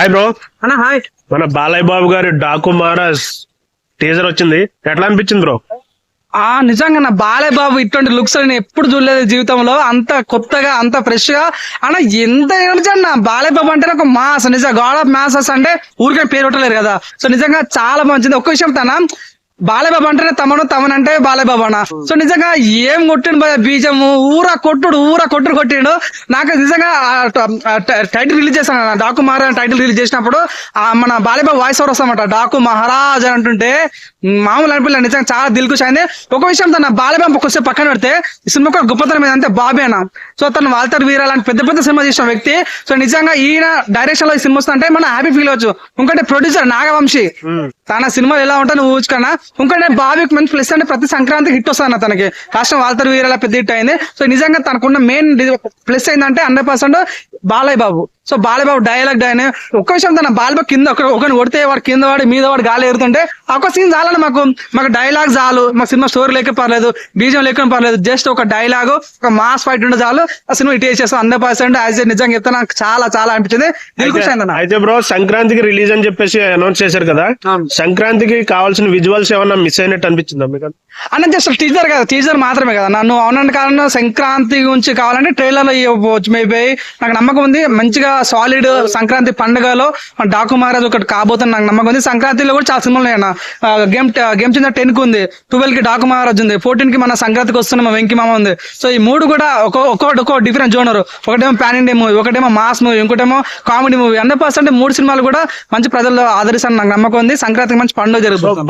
Hi bro అన్న hi మన బాలయ్య బాబు గారి డాకు మహారాజ్ టీజర్ వచ్చింది. ఎట్లా అనిపించింది బ్రో ఆ నిజంగా నా బాలయ్య బాబు ఇటువంటి లుక్స్ నేను ఎప్పుడు చూడలేదు జీవితంలో. అంత కొత్తగా అంత ఫ్రెష్గా అన్న ఎంత ఎనర్జీ అన్న బాలయ్య బాబు అంటే ఒక మాస్ నిజంగా గాడ్ ఆఫ్ మాసెస్ అంటే ఊరికే పేరు పెట్టలేరు కదా. సో నిజంగా చాలా మంచిది. ఒక్క విషయం తన బాలయ్య బాబు అంటేనే తమను తమను అంటే అన్న. సో నిజంగా ఏం కొట్టిండు బీజము? ఊరా కొట్టుడు ఊరా కొట్టుడు కొట్టిండు. నాకు నిజంగా టైటిల్ రిలీజ్ చేశాను డాకు మహారాజ్ టైటిల్ రిలీజ్ చేసినప్పుడు ఆ మన బాలయ్య బాబు వాయిస్ ఓవర్ వస్తామట. డాకు మహారాజ్ అని అంటుంటే మామూలు అనిపించలేదు నిజంగా చాలా దిల్కుష్ అయింది. ఒక విషయం తన బాలయ్య ఒకసారి పక్కన పెడితే ఈ సినిమాకు గొప్పతనం ఏంటంటే బాబే అన్న. సో తను వాల్టర్ వీర లాంటి పెద్ద పెద్ద సినిమా చేసిన వ్యక్తి. సో నిజంగా ఈయన డైరెక్షన్లో ఈ సినిమా వస్తుంటే మనం హ్యాపీ ఫీల్ అవచ్చు ఇంకోటి ప్రొడ్యూసర్ నాగవంశీ. తన సినిమాలు ఎలా ఉంటాయో నువ్వు ఊచుకన్నా ఇంకోటి బాబీకి మంచి ప్లస్ అంటే ప్రతి సంక్రాంతికి హిట్ వస్తుంది అన్న తనకి. రాష్ట్రం వాల్టర్ వీరాల పెద్ద హిట్ అయింది. సో నిజంగా తనకున్న మెయిన్ ప్లస్ ఏంటంటే hundred percent Balayya Babu. So Balayya Babu dialogue dyne ఒక్క విషయం తన బాలయ్య కింద ఒక ఒకరిని కొడితే వాడు కింద వాడు మీద వాడు గాలి ఎగురుతుంటే ఒక సీన్ చాలని మాకు. మాకు డైలాగ్ చాలు. మా సినిమా స్టోరీ లేక పర్లేదు బీజం లేక పర్లేదు జస్ట్ ఒక డైలాగ్ ఒక మాస్ ఫైట్ ఉంటే చాలు. ఆ సినిమా ఇట్ చేస్తాం హండ్రెడ్ పర్సెంట్ యాజ్ నిజంగా చెప్తే నాకు చాలా చాలా అనిపించింది. అయితే బ్రో సంక్రాంతికి రిలీజ్ అని చెప్పేసి అనౌన్స్ చేశారు కదా. సంక్రాంతికి కావాల్సిన విజువల్స్ ఏమన్నా మిస్ అయినట్టు అనిపించిందా మీకు? అన్న జస్ట్ టీజర్ కదా టీజర్ మాత్రమే కదా. నన్ను అవునండి కారణం సంక్రాంతి గురించి కావాలంటే ట్రైలర్లో ఇవ్వచ్చు మేబీ నాకు నమ్మకం ఉంది మంచిగా సాలిడ్ సంక్రాంతి పండుగలో డాకు మహారాజ్ ఒకటి కాబోతుంది నాకు నమ్మకం ఉంది. సంక్రాంతిలో కూడా చాలా సినిమాలు ఉన్నాయి అన్న గేమ్ గేమ్ చిన్న టెన్కి ఉంది ట్వెల్వ్కి డాకు మహారాజ్ ఉంది ఫోర్టీన్కి మన సంక్రాంతికి వస్తున్న మా వెంకి మామ ఉంది. సో ఈ మూడు కూడా ఒక ఒక్కొక్కటి ఒక్కో డిఫరెంట్ జోనర్ ఒకటేమో ప్యాన్ ఇండియా మూవీ ఒకటేమో మాస్ మూవీ ఇంకోటేమో కామెడీ మూవీ హండ్రెడ్ పర్సెంట్ మూడు సినిమాలు కూడా మంచి ప్రజల్లో ఆదరిస్తాను నాకు నమ్మకం ఉంది. సంక్రాంతికి మంచి పండుగ జరుగుతుంది.